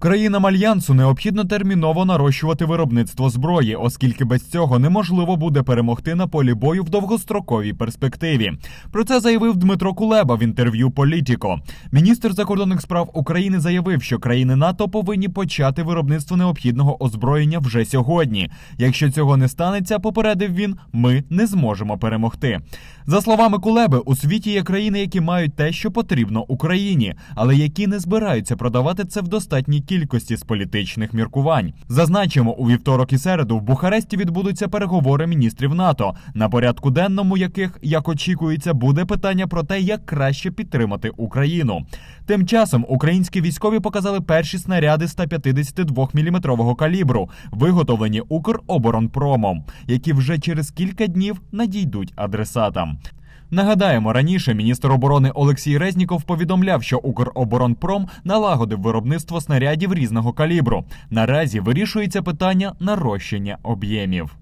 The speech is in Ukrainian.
Країнам альянсу необхідно терміново нарощувати виробництво зброї, оскільки без цього неможливо буде перемогти на полі бою в довгостроковій перспективі. Про це заявив Дмитро Кулеба в інтерв'ю Політіко. Міністр закордонних справ України заявив, що країни НАТО повинні почати виробництво необхідного озброєння вже сьогодні. Якщо цього не станеться, попередив він, ми не зможемо перемогти. За словами Кулеби, у світі є країни, які мають те, що потрібно Україні, але які не збираються продавати це в достатній кількості з політичних міркувань. Зазначимо, у вівторок і середу в Бухаресті відбудуться переговори міністрів НАТО, на порядку денному яких, як очікується, буде питання про те, як краще підтримати Україну. Тим часом українські військові показали перші снаряди 152-мм калібру, виготовлені Укроборонпромом, які вже через кілька днів надійдуть адресатам. Нагадаємо, раніше міністр оборони Олексій Резніков повідомляв, що Укроборонпром налагодив виробництво снарядів різного калібру. Наразі вирішується питання нарощення об'ємів.